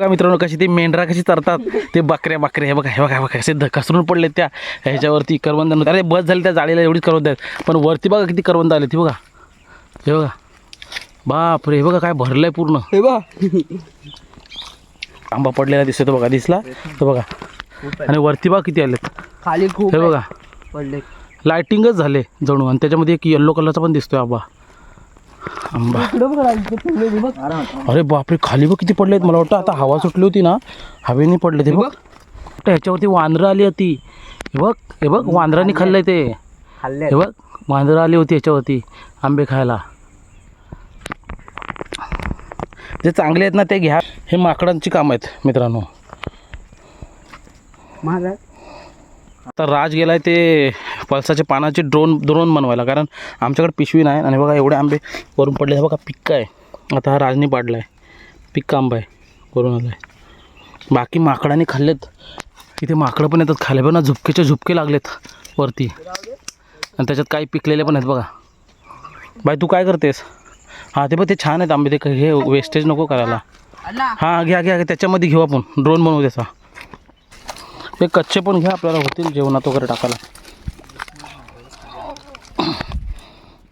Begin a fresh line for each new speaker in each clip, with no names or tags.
बघा मित्रांनो कशी ते मेंढरा कशी चरतात? ते बकऱ्या बकऱ्या हे बघा हे बघा बघा कसे घसरून पडले त्या ह्याच्यावरती करवंद अरे बस झाली त्या जाळीला एवढीच करवंद आहेत. पण वरती बघा किती करवंद आले ती बघा. हे बघा. बापरे हे बघा काय भरलंय पूर्ण.
हे बा
आंबा पडलेला दिसतो बघा दिसला? तर बघा. आणि वरती बघा किती आलेत.
खाली खूप
हे बघा.
पडले
लायटिंगच झाले जणू आणि त्याच्यामध्ये एक येल्लो कलरचा पण दिसतोय आंबा. आंबा. अरे बापरे खाली बघ किती पडलेत. मला वाटतं आता हवा सुटली होती ना हवेने पडले ते बघ. ह्याच्यावरती वांदरं आली होती. हे बघ हे बघ वांदरांनी खाल्लंय ते.
खाल्ले.
हे बघ वांदरं आली होती ह्याच्यावरती आंबे खायला. जे चांगले आहेत ना ते घ्या. हे माकडांची कामं आहेत मित्रांनो.
महाराज.
आता राज गेलाय ते पळसाच्या पानाचे ड्रोन ड्रोन बनवायला. कारण आमच्याकडे पिशवी नाही आणि बघा एवढे आंबे वरून पडले. हे बघा पिक्का आहे. आता हा राजनी पाडला आहे पिक्का आंबा आहे. वरून आला आहे बाकी माकडाने खाल्लेत. इथे माकडं पण येतात खाले पण ना झुपकेचे झुपके लागलेत वरती. आणि त्याच्यात काही पिकलेले पण आहेत बघा. बाई तू काय करतेस? हां ते बघ ते छान आहेत आंबे. ते हे वेस्टेज नको करायला. हां घ्या घ्या. त्याच्यामध्ये घेऊ आपण. ड्रोन बनवू त्याचा. ते कच्चे पण घ्या आपल्याला. होतील जेवणात वगैरे टाकायला.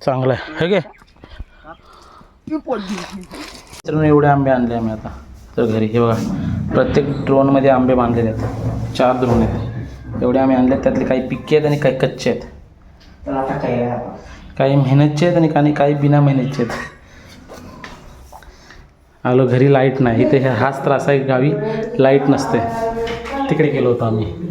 चांगलं आहे. हे मित्रांनो एवढे आंबे आणले आम्ही आता. तर घरी हे बघा. प्रत्येक ड्रोनमध्ये आंबे बांधलेले आहेत. चार ड्रोन आहेत. एवढे आम्ही आणले त्यातले काही पिक्के आहेत आणि काही कच्चे आहेत. काही मेहनतचे आहेत आणि काही काही बिना मेहनतचे आहेत. आलो घरी लाइट नाही. इथे हाच त्रास आहे. गावी लाइट नसते. तिकडे गेलो होतो आम्ही.